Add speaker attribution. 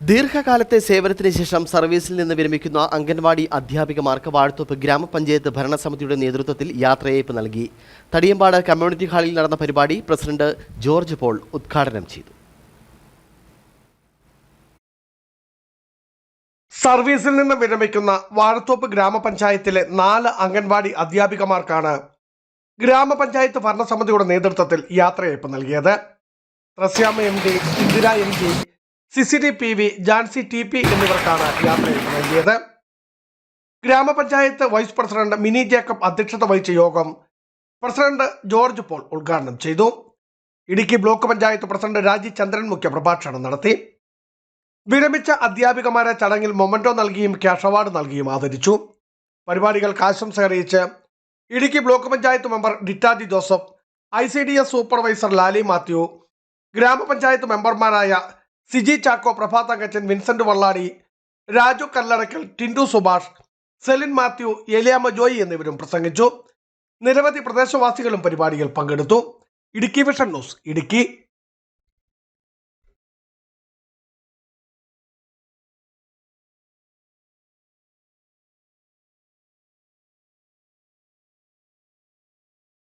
Speaker 1: ദീർഘകാലത്തെ സേവനത്തിന് ശേഷം സർവീസിൽ നിന്ന് വിരമിക്കുന്ന അംഗൻവാടി അധ്യാപികമാർക്ക് വാഴത്തോപ്പ് ഗ്രാമപഞ്ചായത്ത് ഭരണസമിതിയുടെ നേതൃത്വത്തിൽ യാത്രയയപ്പ് നൽകി. തടിയമ്പാട് കമ്മ്യൂണിറ്റി ഹാളിൽ നടന്ന പരിപാടി പ്രസിഡന്റ് ജോർജ് പോൾ ഉദ്ഘാടനം ചെയ്തു.
Speaker 2: സർവീസിൽ നിന്ന് വിരമിക്കുന്ന വാഴത്തോപ്പ് ഗ്രാമപഞ്ചായത്തിലെ നാല് അംഗൻവാടി അധ്യാപികമാർക്കാണ് ഗ്രാമപഞ്ചായത്ത് ഭരണസമിതിയുടെ നേതൃത്വത്തിൽ യാത്രയയപ്പ് നൽകിയത്. Rasyama M D Indira M D CCD P V Jancy T P എന്നിവർക്കാണ് യാത്ര നൽകിയത്. ഗ്രാമപഞ്ചായത്ത് വൈസ് പ്രസിഡന്റ് മിനി ജേക്കബ് അധ്യക്ഷത വഹിച്ച യോഗം പ്രസിഡന്റ് ജോർജ് പോൾ ഉദ്ഘാടനം ചെയ്തു. ഇടുക്കി ബ്ലോക്ക് പഞ്ചായത്ത് പ്രസിഡന്റ് രാജി ചന്ദ്രൻ മുഖ്യ പ്രഭാഷണം നടത്തി. വിരമിച്ച അധ്യാപികമാരെ ചടങ്ങിൽ മൊമന്റോ നൽകിയും ക്യാഷ് അവാർഡ് നൽകിയും ആദരിച്ചു. പരിപാടികൾക്ക് ആശംസ അറിയിച്ച് Idukki block panchayat member Dittaji Joseph I C D S supervisor Lali Mathew grama panchayat മെമ്പർമാരായ സിജി ചാക്കോ പ്രഭാതങ്കച്ചൻ വിൻസെന്റ് വള്ളാടി രാജു കല്ലടക്കൽ ടിൻഡു സുഭാഷ് സെലിൻ മാത്യു എലിയാമ്മ ജോയി എന്നിവരും പ്രസംഗിച്ചു. നിരവധി പ്രദേശവാസികളും പരിപാടിയിൽ പങ്കെടുത്തു. Idukki vision news Idukki.